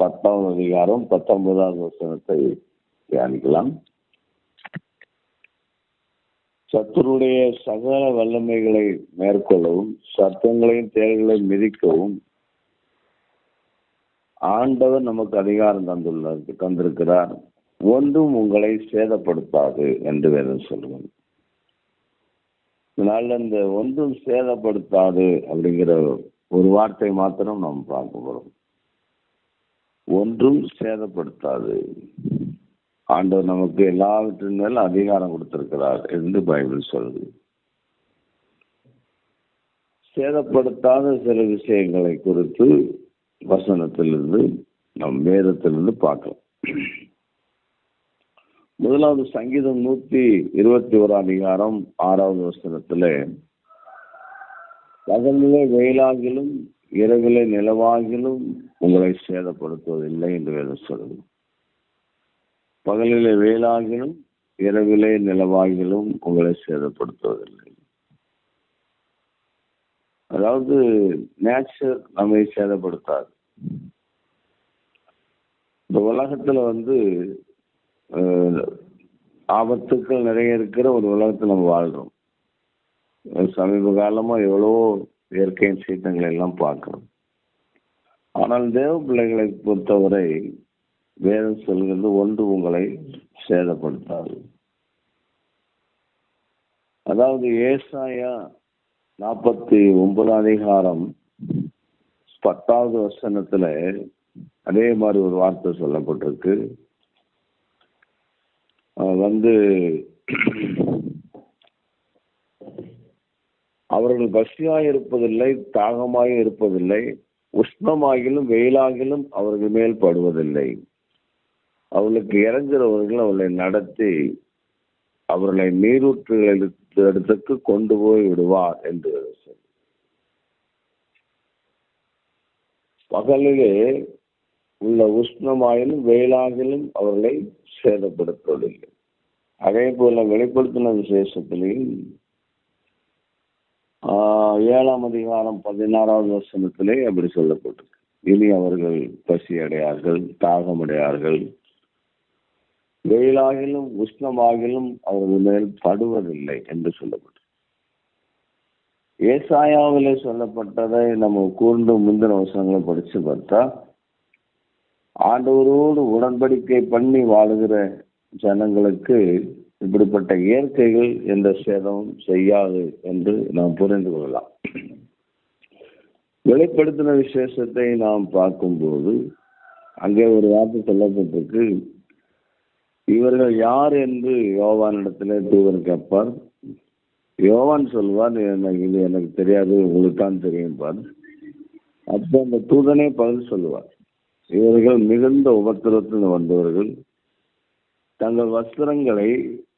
பத்தாவது அதிகாரம் பத்தொன்பதாவது வசனத்தை தியானிக்கலாம். சத்துருடைய சகல வல்லமைகளை மேற்கொள்ளவும் சத்தங்களையும் தேவைகளையும் மிதிக்கவும் ஆண்டவர் நமக்கு அதிகாரம் தந்துள்ளார் தந்திருக்கிறார். ஒன்றும் உங்களை சேதப்படுத்தாது என்று வேதம் சொல்லுவாங்க இதனால இந்த ஒன்றும் சேதப்படுத்தாது அப்படிங்கிற ஒரு வார்த்தை மாத்திரம் நாம் பார்க்க போறோம். ஒன்றும் சேதப்படுத்தாது. ஆண்டவர் நமக்கு எல்லாவற்றின் மேலும் அதிகாரம் கொடுத்திருக்கிறார் என்று பைபிள் சொல்லுது. சேதப்படுத்தாத சில விஷயங்களை குறித்து வசனத்திலிருந்து நம் வேதத்திலிருந்து பார்க்கலாம். முதலாவது சங்கீதம் நூத்தி இருபத்தி ஓராம் அதிகாரம் ஆறாவது வசனத்துல பகலிலே வெயிலாகிலும் இரவிலே நிலவாகிலும் உங்களை சேதப்படுத்துவதில்லை என்று வேதம் சொல்லுது. பகலிலே வேலாகிலும் இரவிலே நிலவாகிலும் உங்களை சேதப்படுத்துவதில்லை. அதாவது நேச்சர் நம்மை சேதப்படுத்தாது. இந்த உலகத்துல வந்து ஆபத்துக்கள் நிறைய இருக்கிற ஒரு உலகத்தில் நம்ம வாழ்றோம். சமீப காலமா எவ்வளவோ இயற்கையின் சீற்றங்களை எல்லாம் பார்க்கிறோம். ஆனால் தேவ பிள்ளைகளை பொறுத்தவரை வேதம் சொல்கிறது ஒன்று உங்களை சேதப்படுத்தாது. அதாவது ஏசாயா நாற்பத்தி ஒன்பதாம் அதிகாரம் பத்தாவது வசனத்துல அதே மாதிரி ஒரு வார்த்தை சொல்லப்பட்டிருக்கு. வந்து அவர்கள் பசியாய் இருப்பதில்லை தாகமாய் இருப்பதில்லை உஷ்ணமாகிலும் வெயிலாகிலும் அவர்கள் மேல் படுவதில்லை. அவர்களுக்கு இறங்குறவர்கள் அவர்களை நடத்தி அவர்களை நீரூற்றுகள் இடத்துக்கு கொண்டு போய் விடுவார் என்று சொல்லி. பகலிலே உள்ள உஷ்ணமாயிலும் வெயிலாகிலும் அவர்களை சேதப்படுத்துவதில்லை அதே போல வெளிப்படுத்தின விசேஷத்திலையும் ஏழாம் அதிகாரம் பதினாறாவது வசனத்திலே அப்படி சொல்லப்பட்டிருக்கு. இனி அவர்கள் பசி அடையார்கள் தாகமடையார்கள் வெயிலாகிலும் உஷ்ணமாகிலும் அவர்கள் மேல் படுவதில்லை என்று சொல்லப்பட்டது ஏசாயாவிலே சொல்லப்பட்டதை நம்ம கூர்ந்து முந்தின வசனங்களை படிச்சு பார்த்தா ஆண்டவரோடு உடன்படிக்கை பண்ணி வாழுகிற ஜனங்களுக்கு இப்படிப்பட்ட இயற்கைகள் எந்த சேதமும் செய்யாது என்று நாம் புரிந்து கொள்ளலாம். வெளிப்படுத்தின விசேஷத்தை நாம் பார்க்கும்போது அங்கே ஒரு வார்த்தை சொல்லப்பட்டிருக்கு. இவர்கள் யார் என்று யோவானிடத்திலே தூதன் கேட்பார். யோவான் சொல்வார் எனக்கு இது எனக்கு தெரியாது உங்களுக்கு தான் தெரியும் பார். அப்போ அந்த தூதனே பதில் சொல்லுவார். இவர்கள் மிகுந்த உபத்திரத்தில் வந்தவர்கள் தங்கள் வஸ்திரங்களை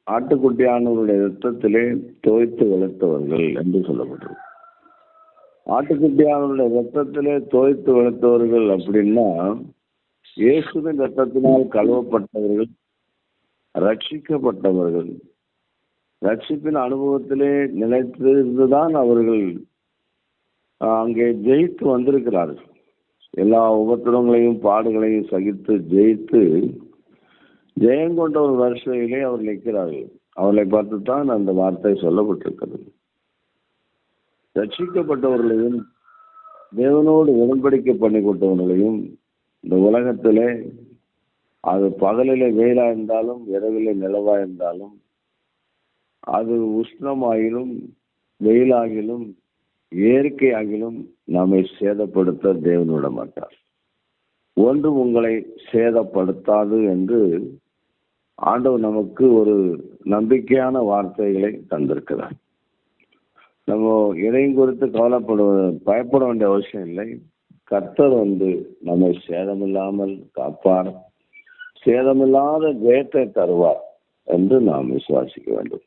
ஆட்டுக்குட்டியானவருடைய ரத்தத்திலே தோய்த்து வளர்த்தவர்கள் என்று சொல்லப்பட்டது. ஆட்டுக்குட்டியானவருடைய ரத்தத்திலே தோய்த்து வளர்த்தவர்கள் அப்படின்னா இயேசுவின் ரத்தத்தினால் கழுவப்பட்டவர்கள் ரட்சிக்கப்பட்டவர்கள் ரட்சிப்பின் அனுபவத்திலே நிலைத்திருந்துதான் அவர்கள் அங்கே ஜெயித்து வந்திருக்கிறார்கள். எல்லா உபத்திரங்களையும் பாடுகளையும் சகித்து ஜெயித்து ஜெயம் கொண்ட ஒரு வரிசையிலே அவர் நிற்கிறார்கள். அவர்களை பார்த்து தான் அந்த வார்த்தை சொல்லப்பட்டிருக்கிறது. ரட்சிக்கப்பட்டவர்களையும் தேவனோடு உடன்படிக்கை பண்ணி கொண்டவர்களையும் இந்த உலகத்திலே அது பகலிலே வெயிலா இருந்தாலும் இரவிலே நிலவா இருந்தாலும் அது உஷ்ணமாகிலும் வெயிலாகிலும் இயற்கையாகிலும் நம்மை சேதப்படுத்த தேவனோட மாட்டார் ஒன்று உங்களை சேதப்படுத்தாது என்று ஆண்டவர் நமக்கு ஒரு நம்பிக்கையான வார்த்தைகளை தந்திருக்கிறார். நம்ம எதையும் குறித்து கவலைப்பட பயப்பட வேண்டிய அவசியம் இல்லை. கர்த்தர் வந்து நம்மை சேதமில்லாமல் காப்பார். சேதமில்லாத ஜெயத்தை தருவார் என்று நாம் விசுவாசிக்க வேண்டும்.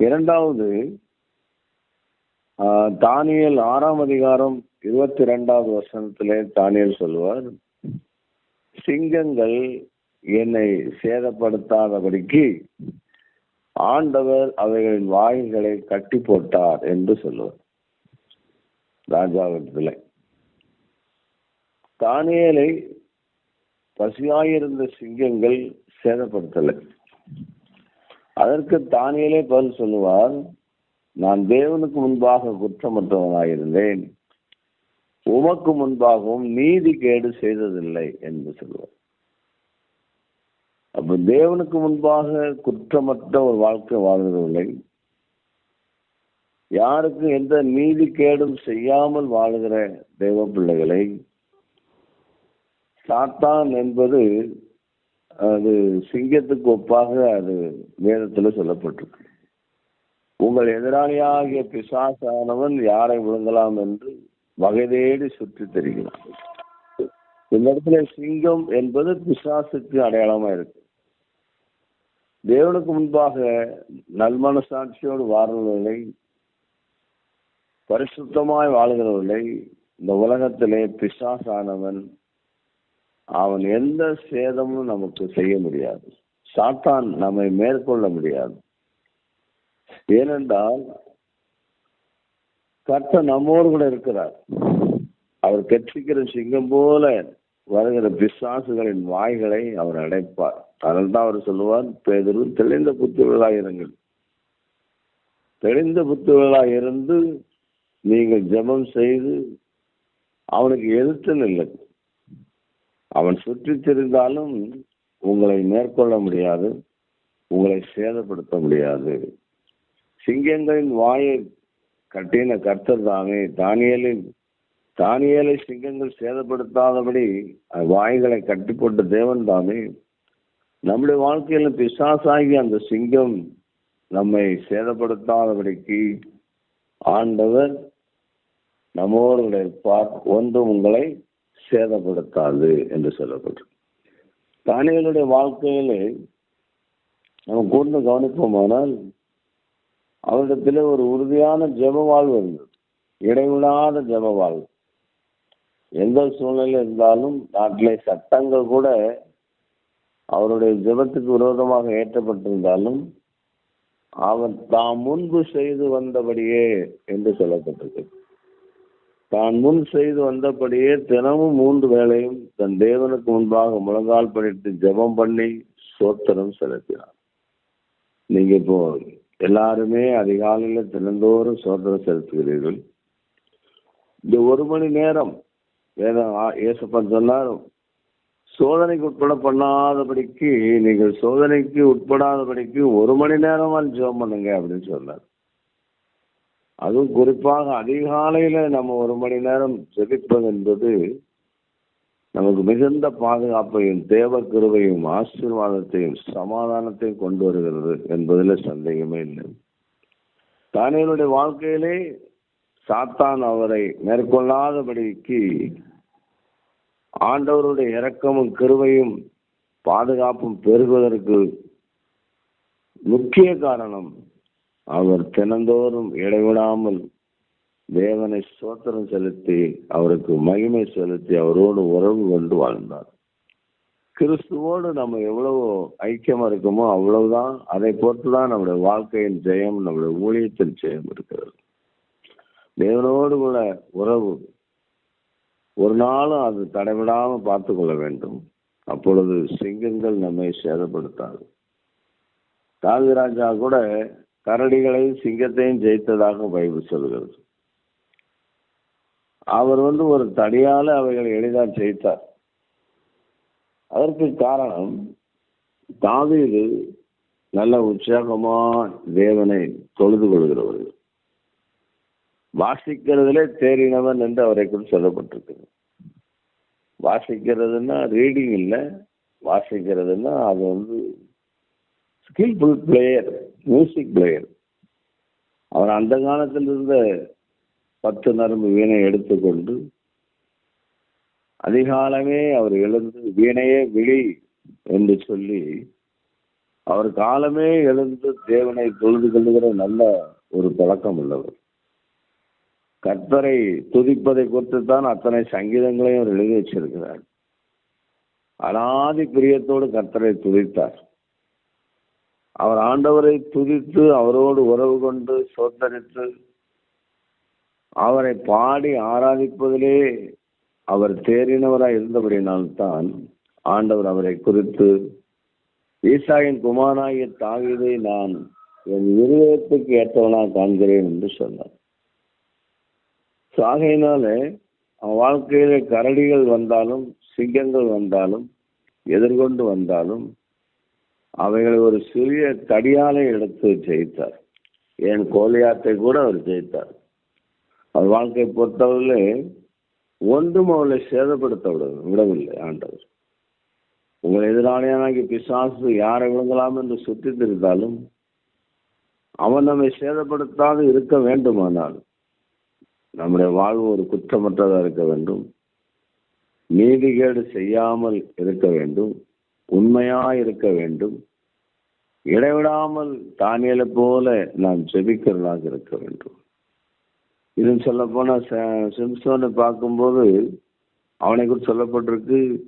இரண்டாவது தானியல் ஆறாம் அதிகாரம் இருபத்தி ரெண்டாவது வசனத்திலே தானியல் சொல்லுவார் சிங்கங்கள் என்னை சேதப்படுத்தாதபடிக்கு ஆண்டவர் அவைகளின் வாயில்களை கட்டி போட்டார் என்று சொல்லுவார். ராஜாவிடத்தில் தானியலை பசியாயிருந்த சிங்கங்கள் சேதப்படுத்தலை. அதற்கு தானியலே பதில் சொல்லுவார் நான் தேவனுக்கு முன்பாக குற்றமற்றவனாயிருந்தேன். உமக்கு முன்பாகவும் நீதி கேடு செய்ததில்லை என்று சொல்லுவார். அப்ப தேவனுக்கு முன்பாக குற்றமற்ற ஒரு வாழ்க்கை வாழ்கிறவர்களை யாருக்கும் எந்த நீதி கேடும் செய்யாமல் வாழுகிற தேவ பிள்ளைகளை சாத்தான் என்பது அது சிங்கத்துக்கு ஒப்பாக அது வேதத்துல சொல்லப்பட்டிருக்கு. உங்கள் எதிராளியாகிய பிசாசானவன் யாரை விழுங்கலாம் என்று வகை தேடி சுற்றி தெரிகிறான். இந்த இடத்துல சிங்கம் என்பது பிசாசுக்கு அடையாளமா இருக்கு. தேவனுக்கு முன்பாக நல்மனசாட்சியோடு வாழ்கிறவர்களை பரிசுத்தமாய் வாழ்கிறவர்களை இந்த உலகத்திலே பிசாசானவன் அவன் எந்த சேதமும் நமக்கு செய்ய முடியாது. சாத்தான் நம்மை மேற்கொள்ள முடியாது. ஏனென்றால் கர்த்த நம்மோடு கூட இருக்கிறார். அவர் கட்சிக்கிற சிங்கம் போல வருகிற பிசாசுகளின் வாய்களை அவர் அடைப்பார். அதனால் தான் அவர் சொல்லுவார் பேதரு தெளிந்த புத்துவர்களாக இருங்கள். தெளிந்த புத்துவர்களாக இருந்து நீங்கள் ஜெபம் செய்து அவனுக்கு எதிர்த்து இல்லை. அவன் சுற்றி தெரிந்தாலும் உங்களை மேற்கொள்ள முடியாது உங்களை சேதப்படுத்த முடியாது. சிங்கங்களின் வாயை கட்டின கர்த்தர் தானே தானியலின் தானியலை சிங்கங்கள் சேதப்படுத்தாதபடி வாய்களை கட்டி போட்ட தேவன் தானே நம்முடைய வாழ்க்கையில பிசாசாகி அந்த சிங்கம் நம்மை சேதப்படுத்தாதபடிக்கு ஆண்டவர் நம்மோடு இருப்பார் ஒன்றும் உங்களை சேதப்படுத்தாது என்று சொல்லப்பட்டு தானியலுடைய வாழ்க்கையிலே நம்ம கூர்ந்து கவனிப்போமானால் அவரிடத்தில் ஒரு உறுதியான ஜெப வாழ்வு இருந்தது. இடைவிடாத ஜெப வாழ்வு. எந்த சூழ்நிலை இருந்தாலும் நாட்டிலே சட்டங்கள் கூட அவருடைய ஜெபத்துக்கு விரோதமாக ஏற்றப்பட்டிருந்தாலும் அவர் தாம் முன்பு செய்து வந்தபடியே என்று சொல்லப்பட்டது தான் முன் செய்து வந்தபடியே தினமும் மூன்று வேளையும் தன் தேவனுக்கு முன்பாக முழங்கால் படித்து ஜெபம் பண்ணி சோத்திரம் செலுத்தினார். நீங்க இப்போ எல்லாருமே அதிகாலையில் தினந்தோறும் சோதனை செலுத்துகிறீர்கள். இந்த ஒரு மணி நேரம் வேதம் ஏசப்பன் சொன்னார் சோதனைக்கு உட்பட பண்ணாதபடிக்கு நீங்கள் சோதனைக்கு உட்படாதபடிக்கு ஒரு மணி நேரமால் ஜெபம் பண்ணுங்க அப்படின்னு சொன்னார். அதுவும் குறிப்பாக அதிகாலையில நம்ம ஒரு மணி நேரம் ஜெபிப்பது என்பது நமக்கு மிகுந்த பாதுகாப்பையும் தேவ கிருவையும் ஆசீர்வாதத்தையும் சமாதானத்தையும் கொண்டு வருகிறது என்பதில் சந்தேகமே இல்லை. தானியனுடைய வாழ்க்கையிலே சாத்தான் அவரை மேற்கொள்ளாதபடிக்கு ஆண்டவருடைய இரக்கமும் கிருவையும் பாதுகாப்பும் பெருகுவதற்கு முக்கிய காரணம் அவர் தினந்தோறும் இடைவிடாமல் தேவனை சோத்திரம் செலுத்தி அவருக்கு மகிமை செலுத்தி அவரோடு உறவு கொண்டு வாழ்ந்தார். கிறிஸ்துவோடு நம்ம எவ்வளவு ஐக்கியமா இருக்கோமோ அவ்வளவுதான். அதை பொறுத்துதான் நம்முடைய வாழ்க்கையின் ஜெயம் நம்முடைய ஊழியத்தின் ஜெயம் இருக்கிறது. தேவனோடு கூட உறவு ஒரு நாளும் அது தடைவிடாம பார்த்து கொள்ள வேண்டும். அப்பொழுது சிங்கங்கள் நம்மை சேதப்படுத்தாது. காவிராஜா கூட கரடிகளையும் சிங்கத்தையும் ஜெயித்ததாக பைபிள் சொல்கிறது அவர் வந்து ஒரு தடியால அவைகளை எளிதாக ஜெயித்தார். அதற்கு காரணம் தாவீது நல்ல உற்சாகமா தேவனை தொழுது கொள்கிறவர்கள். வாசிக்கிறதுலே தேறினவன் என்று அவரை குறித்து சொல்லப்பட்டிருக்கு வாசிக்கிறதுன்னா ரீடிங் இல்லை வாசிக்கிறதுன்னா அது வந்து ஸ்கில்ஃபுல் பிளேயர் மியூசிக் பிளேயர் அவர் அந்த காலத்தில் இருந்த பத்து நரம்பு வீணை எடுத்துக்கொண்டு அதிகாலமே அவர் எழுந்து வீணையே விழி என்று சொல்லி அவர் காலமே எழுந்து தேவனை தொழுது கொள்ளுகிற நல்ல ஒரு பழக்கம் உள்ளவர். கர்த்தரை துதிப்பதை குறித்து தான் அத்தனை சங்கீதங்களையும் அவர் எழுதி வச்சிருக்கிறார். அனாதி பிரியத்தோடு கர்த்தரை துதித்தார். அவர் ஆண்டவரை துதித்து அவரோடு உறவு கொண்டு சோத்தரித்து அவரை பாடி ஆராதிப்பதிலே அவர் தேறினவராய் இருந்தபடினால்தான் ஆண்டவர் அவரை குறித்து ஈசாயின் குமாராகிய தாகிதை நான் என் இருதயத்துக்கு ஏற்றவனாக காண்கிறேன் என்று சொன்னார். So, ஆகையினால அவன் வாழ்க்கையில கரடிகள் வந்தாலும் சிங்கங்கள் வந்தாலும் எதிர்கொண்டு வந்தாலும் அவைகளை ஒரு சிறிய தடியாலை எடுத்து ஜெயித்தார். ஏன் கோலியாத்தை கூட அவர் ஜெயித்தார். அவர் வாழ்க்கையை பொறுத்தவரையிலே ஒன்றும் அவளை சேதப்படுத்த விட விடவில்லை ஆண்டவர். உங்கள் எதிராளியானாகி பிசாசு யாரை விழுங்கலாம் என்று சுற்றி திருந்தாலும் அவன் நம்மை சேதப்படுத்தாது இருக்க வேண்டுமானால் நம்முடைய வாழ்வு ஒரு குற்றமற்றதாக இருக்க வேண்டும். நீதிகேடு செய்யாமல் இருக்க வேண்டும். உண்மையா இருக்க வேண்டும். இடைவிடாமல் தானியலை போல நாம் செபிக்கிறதாக இருக்க வேண்டும். இதுன்னு சொல்ல போனா சிம்சோனை பார்க்கும்போது அவனை குறித்து சொல்லப்பட்டிருக்கு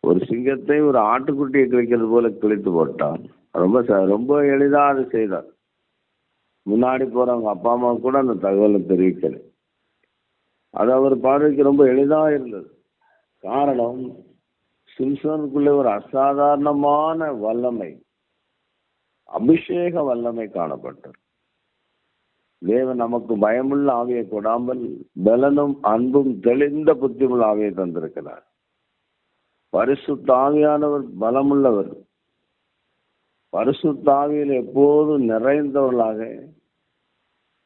ஒரு சிங்கத்தை ஒரு ஆட்டுக்குட்டியை கிழிக்கிறது போல கிழித்து போட்டான். ரொம்ப ச- ரொம்ப எளிதாக அது செய்தார் முன்னாடி போறவங்க அப்பா அம்மா கூட அந்த தகவலை தெரிவிக்கலை. அது அவர் பார்வைக்கு ரொம்ப எளிதா இருந்தது. காரணம் சிம்சனுக்குள்ளே ஒரு அசாதாரணமான வல்லமை அபிஷேக வல்லமை காணப்பட்டது. தேவன் நமக்கு பயமுள்ள ஆவியை கொடாமல் பலனும் அன்பும் தெளிந்த புத்தியுள்ள ஆவியை தந்திருக்கிறார். பரிசுத்த ஆவியானவர் பலமுள்ளவர். பரிசுத்தாவியில் எப்போதும் நிறைந்தவர்களாக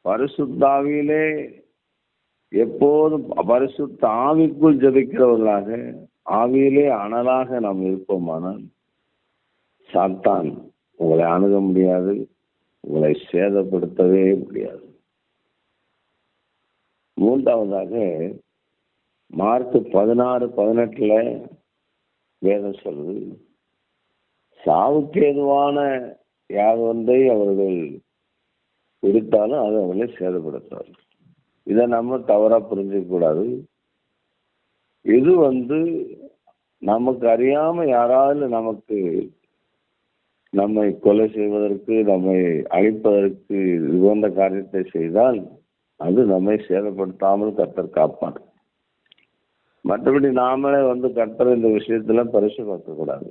பரிசுத்தாவியிலே எப்போதும் பரிசுத்த ஆவிக்குள் ஜபிக்கிறவர்களாக ஆவியிலே அனலாக நாம் இருப்போமானால் சாத்தான் உங்களை அணுக முடியாது உங்களை சேதப்படுத்தவே முடியாது. மூன்றாவதாக மார்க் பதினாறு பதினெட்டுல வேதம் சொல்லுது சாவுக்கு எதுவான யார் ஒன்றை அவர்கள் குறித்தாலும் அது அவர்களை சேதப்படுத்துவார்கள் இதை நம்ம தவறா புரிஞ்சுக்க கூடாது. இது வந்து நமக்கு அறியாம யாராவது நமக்கு நம்மை கொலை செய்வதற்கு நம்மை அழிப்பதற்கு உகந்த காரியத்தை செய்தால் அது நம்மை சேதப்படுத்தாமல் கர்த்தர் காப்பார். மற்றபடி நாமளே வந்து கர்த்தர் இந்த விஷயத்துல பரிசு பார்க்கக்கூடாது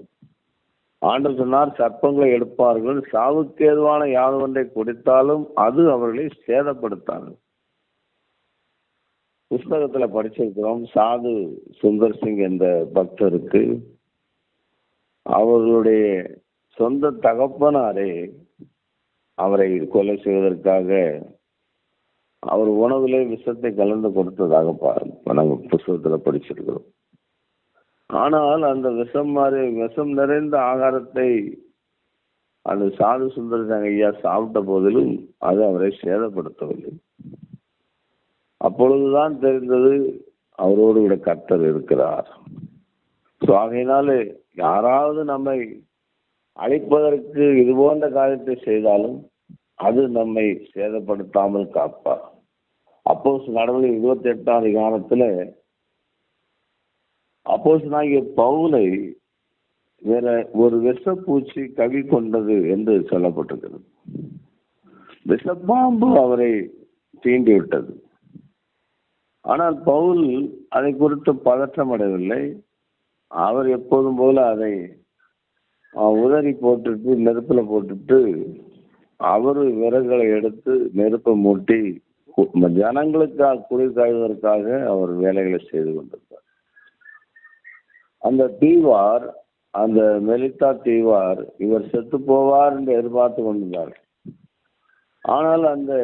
ஆண்டு சொன்னார் சர்ப்பங்களை எடுப்பார்கள். சாவுக்கேதுவான ஏதுவான கொடுத்தாலும் அது அவர்களை சேதப்படுத்தார்கள் புஸ்தகத்துல படிச்சிருக்கிறோம். சாது சுந்தர் சிங் என்ற பக்தருக்கு. அவர்களுடைய சொந்த தகப்பனாரே அவரை கொலை செய்வதற்காக அவர் உணவிலே விஷத்தை கலந்து கொடுத்ததாக பா- புஸ்தகத்துல படிச்சிருக்கிறோம். ஆனால் அந்த விஷம் மாதிரி விஷம் நிறைந்த ஆகாரத்தை அந்த சாது சுந்தரசாமி ஐயா சாப்பிட்ட போதிலும் அது அவரை சேதப்படுத்தவில்லை. அப்பொழுதுதான் தெரிந்தது அவரோடு விட கர்த்தர் இருக்கிறார். ஸோ ஆகையினாலே யாராவது நம்மை அழைப்பதற்கு இது போன்ற காரியத்தை செய்தாலும் அது நம்மை சேதப்படுத்தாமல் காப்பார். அப்போ நடவடிக்கை இருபத்தி எட்டாம் அப்போஸ் அப்போஸ்தலனாகிய பவுலை வேற ஒரு விஷப்பூச்சி கவி கொண்டது என்று சொல்லப்பட்டிருக்கிறது. விஷப்பாம்பு அவரை தீண்டி விட்டது ஆனால் பவுல் அதை குறித்து பதற்றம் அடையவில்லை அவர் எப்போதும் போல அதை உதறி போட்டுட்டு நெருப்பில் போட்டுட்டு அவர் விறகுகளை எடுத்து நெருப்பை மூட்டி ஜனங்களுக்காக குளிர் காய்வதற்காக அவர் வேலைகளை செய்து கொண்டிருந்தார். அந்த தீவார் அந்த மெலித்தா தீவார் இவர் செத்து போவார் என்று எதிர்பார்த்து கொண்டிருந்தார் ஆனால் அந்த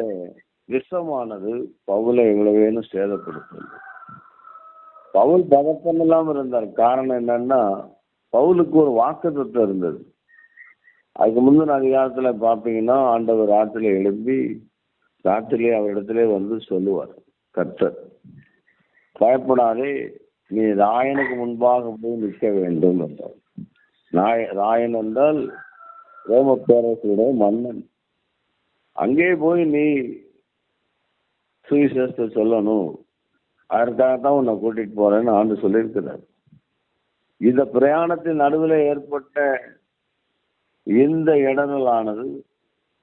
விஷமானது பவுலை எவ்வளவேனும் சேதப்படுத்தவில்லை பவுல் பதக்கம் இல்லாம இருந்தார். காரணம் என்னன்னா பவுலுக்கு ஒரு வாக்கு இருந்தது. அதுக்கு முந்தின அதிகாரத்துல பாத்தீங்கன்னா ஆண்டவர் ஆற்றுல எழும்பி ராத்திரிலே அவரிடத்திலே வந்து சொல்லுவார் கர்த்தர் பயப்படாதே நீ ராயனுக்கு முன்பாக போய் நிற்க வேண்டும் என்றார். நாய ராயன் என்றால் ரோம பேரரசுடைய மன்னன். அங்கே போய் நீ சுவிசேஷத்தை சொல்லணும். அதற்காகத்தான் உன்னை கூட்டிட்டு போறேன்னு ஆண்டு சொல்லியிருக்கிறார். இந்த பிரயாணத்தின் நடுவில் ஏற்பட்ட இந்த இடங்களானது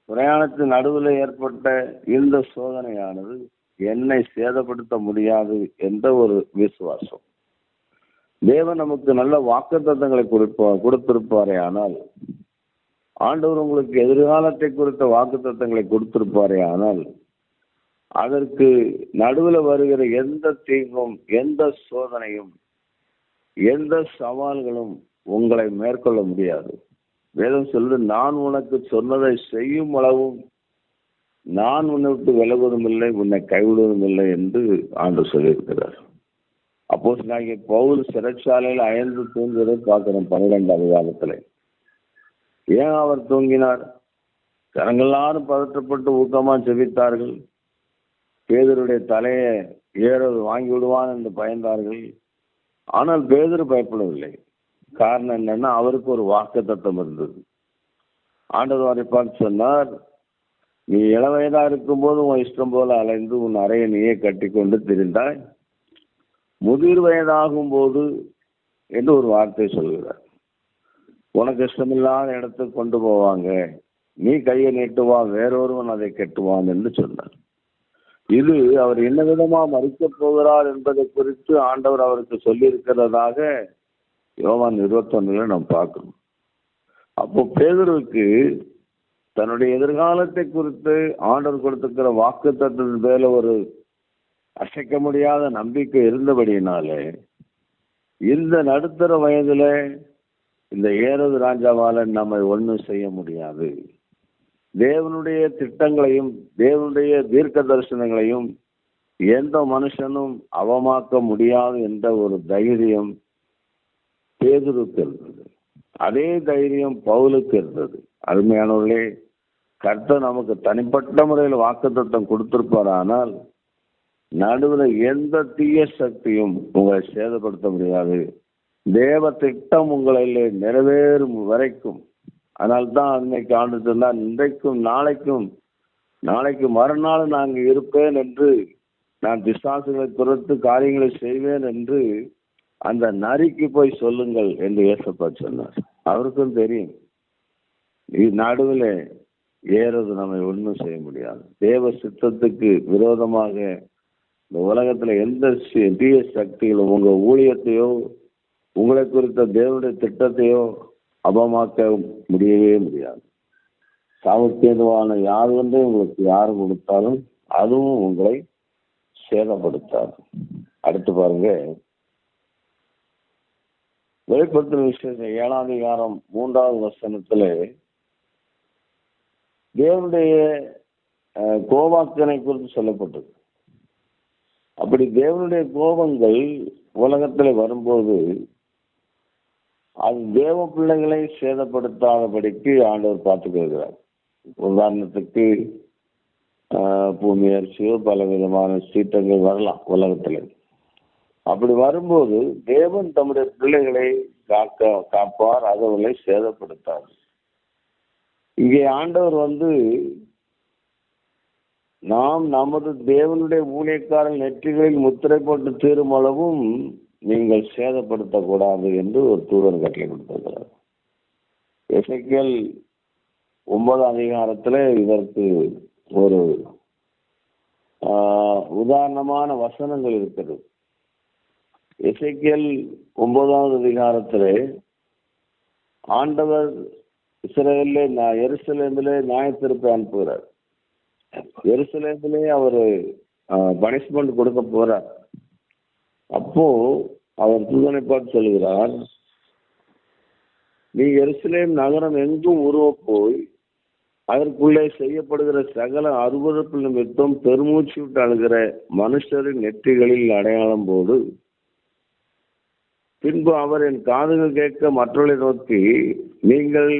பிரயாணத்தின் நடுவில் ஏற்பட்ட இந்த சோதனையானது என்னை சேதப்படுத்த முடியாது என்ற ஒரு விசுவாசம். தேவன் நமக்கு நல்ல வாக்கு தத்தங்களை கொடுப்பா கொடுத்திருப்பாரே ஆனால் ஆண்டவர் உங்களுக்கு எதிர்காலத்தை குறித்த வாக்கு தத்தங்களை கொடுத்திருப்பாரே ஆனால் அதற்கு நடுவில் வருகிற எந்த தீங்கும் எந்த சோதனையும் எந்த சவால்களும் உங்களை மேற்கொள்ள முடியாது. வேதம் சொல்லுது நான் உனக்கு சொன்னதை செய்யும் அளவும் நான் உன்னை விட்டு விலகுவதும் இல்லை உன்னை கைவிடுவதும் இல்லை என்று ஆண்டு சொல்லியிருக்கிறார். அப்போ நாங்கள் பவுல் சிறைச்சாலையில் அயர்ந்து தூங்குவதை பார்க்கிறோம் பன்னிரெண்டு காலத்தில் ஏன் அவர் தூங்கினார்? ஜனங்களாரும் பதற்றப்பட்டு ஊக்கமாக செபித்தார்கள் பேதருடைய தலையை ஏறது வாங்கி விடுவான் என்று பயந்தார்கள். ஆனால் பேதர் பயப்படவில்லை. காரணம் என்னன்னா அவருக்கு ஒரு வாக்கு தத்தம் இருந்தது. ஆண்டவர் பார்த்து சொன்னார் நீ இளவயதா இருக்கும்போது உன் இஷ்டம் போல அலைந்து உன் அறையை நீயே கட்டி கொண்டு திரிந்தாய். முதிர் வயதாகும் போது என்று ஒரு வார்த்தை சொல்கிறார். உனக்கு இஷ்டமில்லாத இடத்துக்கு கொண்டு போவாங்க. நீ கையை நீட்டுவா வேறொருவன் அதை கெட்டுவான் என்று சொன்னார். இது அவர் என்ன விதமா மறிக்கப் போகிறார் என்பதை குறித்து ஆண்டவர் அவருக்கு சொல்லியிருக்கிறதாக யோவான் இருபத்தொன்னுல நாம் பார்க்கணும் அப்போ பேதருக்கு தன்னுடைய எதிர்காலத்தை குறித்து ஆண்டவர் கொடுத்திருக்கிற வாக்கு தத்துவத்தின் மேல ஒரு அசைக்க முடியாத நம்பிக்கை இருந்தபடியினாலே இந்த நடுத்தர வயதுல இந்த ஏறது ராஜாவால நம்மை ஒன்றும் செய்ய முடியாது. தேவனுடைய திட்டங்களையும் தேவனுடைய தீர்க்க தரிசனங்களையும் எந்த மனுஷனும் அவமாக்க முடியாது என்ற ஒரு தைரியம் பேதுருக்கு இருந்தது. அதே தைரியம் பவுலுக்கு இருந்தது. அருமையானவர்களே கர்த்தர் நமக்கு தனிப்பட்ட முறையில் வாக்குத்தத்தம் கொடுத்திருப்பார். ஆனால் நடுவில் எந்த தீய சக்தியும் உங்களை சேதப்படுத்த முடியாது. தேவ திட்டம் உங்களில் நிறைவேறும் வரைக்கும் அதனால்தான் அன்னைக்கு ஆண்டு சொன்னார் இன்றைக்கும் நாளைக்கும் நாளைக்கு மறுநாள் நாங்கள் இருப்பேன் என்று நான் பிசாசுகளை துரத்து காரியங்களை செய்வேன் என்று அந்த நரிக்கு போய் சொல்லுங்கள் என்று ஏசப்பா சொன்னார். அவருக்கும் தெரியும். நடுவில் ஏறது நம்மை ஒன்றும் செய்ய முடியாது. தேவ சித்தத்துக்கு விரோதமாக இந்த உலகத்துல எந்த தீய சக்திகளும் உங்க ஊழியத்தையோ உங்களை குறித்த தேவனுடைய திட்டத்தையோ அபமாக்க முடியவே முடியாது. சாவுக்கேதுவான யார் வந்து உங்களுக்கு யார் கொடுத்தாலும் அதுவும் உங்களை சேதப்படுத்தாது. அடுத்து பாருங்க. வெளிப்படுத்தின விஷயத்த ஏழாம் அதிகாரம் மூன்றாவது வசனத்துல தேவனுடைய அஹ், கோபாக்கனை குறித்து சொல்லப்பட்டது அப்படி தேவனுடைய கோபங்கள் உலகத்தில் வரும்போது அது தேவ பிள்ளைகளை சேதப்படுத்தாதபடிக்கு ஆண்டவர் பார்த்துக்கிறார் உதாரணத்துக்கு ஆஹ், பூமி அரிசியோ பல விதமான சீற்றங்கள் வரலாம் உலகத்தில். அப்படி வரும்போது தேவன் தம்முடைய பிள்ளைகளை காக்க காப்பார் அவர்களை சேதப்படுத்தார். இங்கே ஆண்டவர் வந்து நாம் நமது தேவனுடைய ஊழியக்காரன் நெற்றிகளில் முத்திரை போட்டு தீரும் அளவும் நீங்கள் சேதப்படுத்தக்கூடாது என்று ஒரு தூதர் கட்டளை கொடுத்திருக்கிறார். எசைக்கியல் ஒன்பதாம் அதிகாரத்துல இதற்கு ஒரு ஆஹ், உதாரணமான வசனங்கள் இருக்கிறது. இசைக்கியல் ஒன்பதாவது அதிகாரத்திலே ஆண்டவர் இஸ்ரேலே நான் எருசலேமிலே நியாயத்திருப்பை அனுப்புகிறார். எருசலேமிலே அவர் பனிஷ்மெண்ட் கொடுக்க போறார். அப்போ அவர் தூதனை பார்த்து சொல்கிறார் நீ எருசலேம் நகரம் எங்கும் உருவ போய் அதற்குள்ளே செய்யப்படுகிற சகல அறுபது நிமித்தம் பெருமூச்சு விட்டு அழுகிற மனுஷரின் நெற்றிகளில் அடையாளம் போடு. பின்பு அவர் என் காதுகள் கேட்க மற்றவர்களை நோக்கி நீங்கள்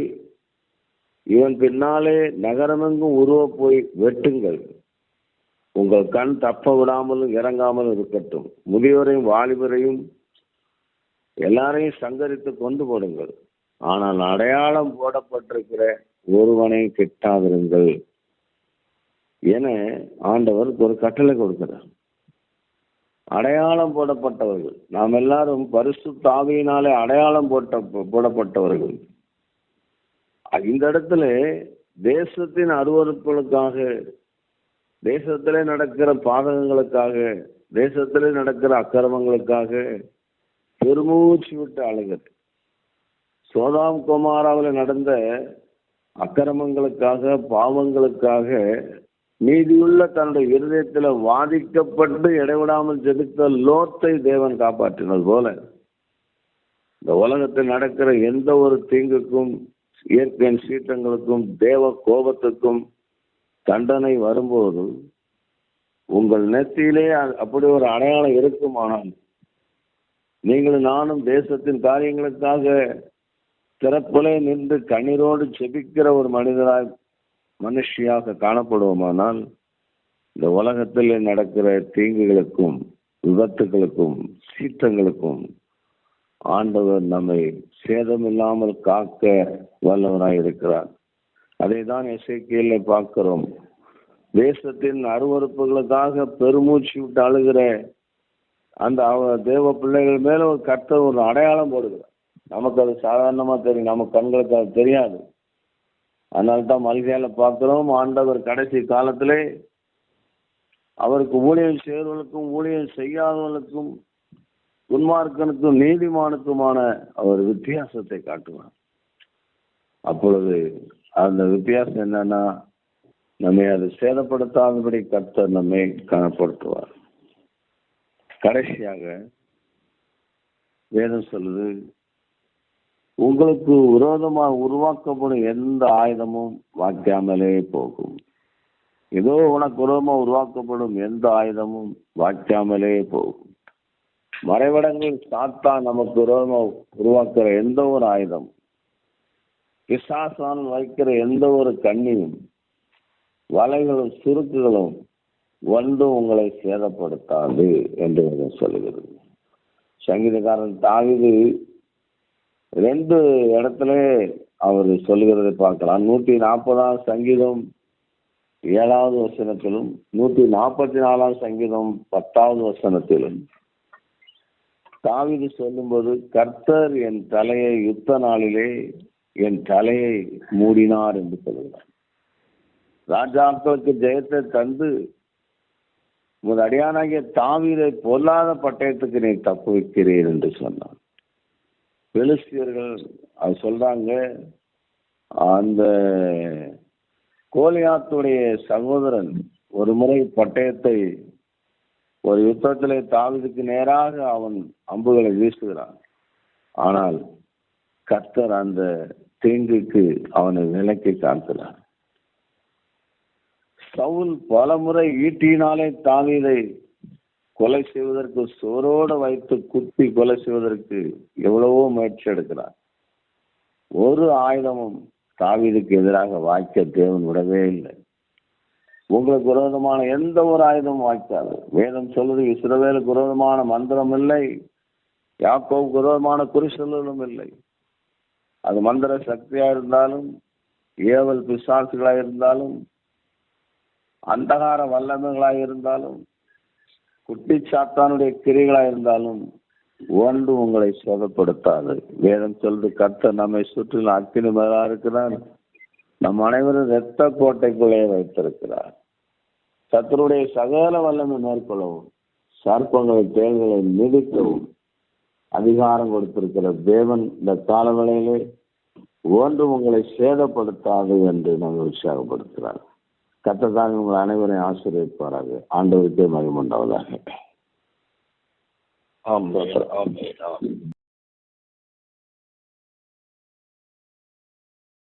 இவன் பின்னாலே நகரமெங்கும் உருவ போய் வெட்டுங்கள். உங்கள் கண் தப்ப விடாமலும் இறங்காமலும் இருக்கட்டும். முதியோரையும் வாலிபரையும் எல்லாரையும் சங்கரித்து கொண்டு போடுங்கள். ஆனால் அடையாளம் போடப்பட்டிருக்கிற ஒருவனை கிட்டாதிருங்கள் என ஆண்டவர் ஒரு கட்டளை கொடுக்கிறார். அடையாளம் போடப்பட்டவர்கள் நாம் எல்லாரும் பரிசு தாவியினாலே அடையாளம் போட்ட போடப்பட்டவர்கள். இந்த இடத்துல தேசத்தின் அருவறுப்புகளுக்காக தேசத்திலே நடக்கிற பாதகங்களுக்காக தேசத்திலே நடக்கிற அக்கிரமங்களுக்காக பெருமூச்சு விட்டு அழுகிறது சோதாம் குமாராவில் நடந்த அக்கிரமங்களுக்காக பாவங்களுக்காக நீதியுள்ள தன்னுடைய இருதயத்தில் வாதிக்கப்பட்டு இடைவிடாமல் ஜெபித்த லோத்தை தேவன் காப்பாற்றினது போல இந்த உலகத்தில் நடக்கிற எந்த ஒரு தீங்குக்கும் இயற்கையின் சீற்றங்களுக்கும் தேவ கோபத்துக்கும் தண்டனை வரும்போது உங்கள் நெத்தியிலே அப்படி ஒரு அடையாளம் இருக்குமானால் நீங்களும் நானும் தேசத்தின் காரியங்களுக்காக திறப்பிலே நின்று கண்ணீரோடு செபிக்கிற ஒரு மனிதராய் மனுஷியாக காணப்படுவோமானால் இந்த உலகத்தில் நடக்கிற தீங்குகளுக்கும் விபத்துகளுக்கும் சீற்றங்களுக்கும் ஆண்டவர் நம்மை சேதமில்லாமல் காக்க வல்லவராய் இருக்கிறார். அதை தான் இசைக்கையில் பார்க்கிறோம். தேசத்தின் அருவறுப்புகளுக்காக பெருமூச்சு விட்டு அழுகிற அந்த அவ தேவ பிள்ளைகள் மேல ஒரு கர்த்தர் ஒரு அடையாளம் போடுகிறார். நமக்கு அது சாதாரணமா தெரியும். நம்ம கண்களுக்கு அது தெரியாது. அதனால தான் மல்கையில பார்க்கிறோம். ஆண்டவர் கடைசி காலத்திலே அவருக்கு ஊழியம் செய்வர்களுக்கும் ஊழியம் செய்யாதவர்களுக்கும் துன்மார்க்கனுக்கும் நீதிமானுக்குமான அவர் வித்தியாசத்தை காட்டுவார். அப்பொழுது அந்த வித்தியாசம் என்னன்னா நம்மை அது சேதப்படுத்தாதபடி கர்த்தர் நம்மை கனப்படுத்துவார். கடைசியாக வேதம் சொல்லுது உங்களுக்கு விரோதமாக உருவாக்கப்படும் எந்த ஆயுதமும் வாய்க்காமலே போகும். ஏதோ உனக்கு விரோதமாக உருவாக்கப்படும் எந்த ஆயுதமும் வாய்க்காமலே போகும். மறைவிடங்கள் சாத்தா நமக்கு விரோதமாக உருவாக்குற எந்த ஒரு ஆயுதம் பிசாசான் வைக்கிற எந்த ஒரு கண்ணியும் வலைகளும் சுருக்குகளும் ஒன்றும் உங்களை சேதப்படுத்தாது என்று சொல்லுகிறது. சங்கீதக்காரன் தாவிது ரெண்டு இடத்துல அவர் சொல்லுகிறதை பார்க்கலாம். நூற்றி நாற்பதாம் சங்கீதம் ஏழாவது வசனத்திலும் நூற்றி நாற்பத்தி நாலாம் சங்கீதம் பத்தாவது வசனத்திலும். தாவிது சொல்லும்போது கர்த்தர் என் தலையை யுத்த நாளிலே என் தலையை மூடினார் என்று சொல்லுகிறார். ராஜாக்களுக்கு ஜெயத்தை தந்து உமது அடியானாகிய தாவீரை பொல்லாத பட்டயத்துக்கு நீ தப்பு வைக்கிறீர் என்று சொன்னார் பெலிஸ்தியர்கள் அது சொல்றாங்க அந்த கோலியாத்துடைய சகோதரன் ஒரு முறை பட்டயத்தை ஒரு யுத்தத்திலே தாவீதுக்கு நேராக அவன் அம்புகளை வீசுகிறான். ஆனால் கர்த்தர் அந்த தீங்குக்கு அவனை விலக்கி காக்கிறார் சவுல் பலமுறை ஈட்டினாலே தாவீதை கொலை செய்வதற்கு சோரோட வைத்து குத்தி கொலை செய்வதற்கு எவ்வளவோ முயற்சி எடுக்கிறார். ஒரு ஆயுதமும் தாவீதுக்கு எதிராக வாய்க்க தேவன் விடவே இல்லை. உங்களுக்கு விரோதமான எந்த ஒரு ஆயுதமும் வாய்க்காது. வேதம் சொல்வது இஸ்ரவேலுக்கு விரோதமான மந்திரம் இல்லை. யாக்கோவுக்கு விரோதமான குறிச்சொல்லும் இல்லை. அது மந்திர சக்தியா இருந்தாலும் ஏவல் பிசாசுகளா இருந்தாலும் அந்தகார வல்லமைகளா இருந்தாலும் குட்டி சாத்தானுடைய கிரிகளா இருந்தாலும் ஒன்று உங்களை சொதப்படுத்தாது வேதம் சொல்றது கத்த நம்மை சுற்றிலும் அக்கினி மேலா இருக்கிறார். நம் அனைவரும் இரத்த கோட்டைக்குள்ளே வைத்திருக்கிறார். சத்தருடைய சகல வல்லமை மேற்கொள்ளவும் சர்ப்பங்களை தேள்களை மிதிக்கவும் அதிகாரம் கொடுத்திருக்கிற தேவன் இந்த காலவேளையிலே ஒன்றும் உங்களை சேதப்படுத்தாது என்று நாங்கள் உற்சாகப்படுத்துகிறார். கத்ததாக உங்கள் அனைவரையும் ஆசீர்வதிப்பாராக. ஆண்டவருக்கே மகிமுண்டாவதாக ஆமாம் ஆமாம் ஆமாம்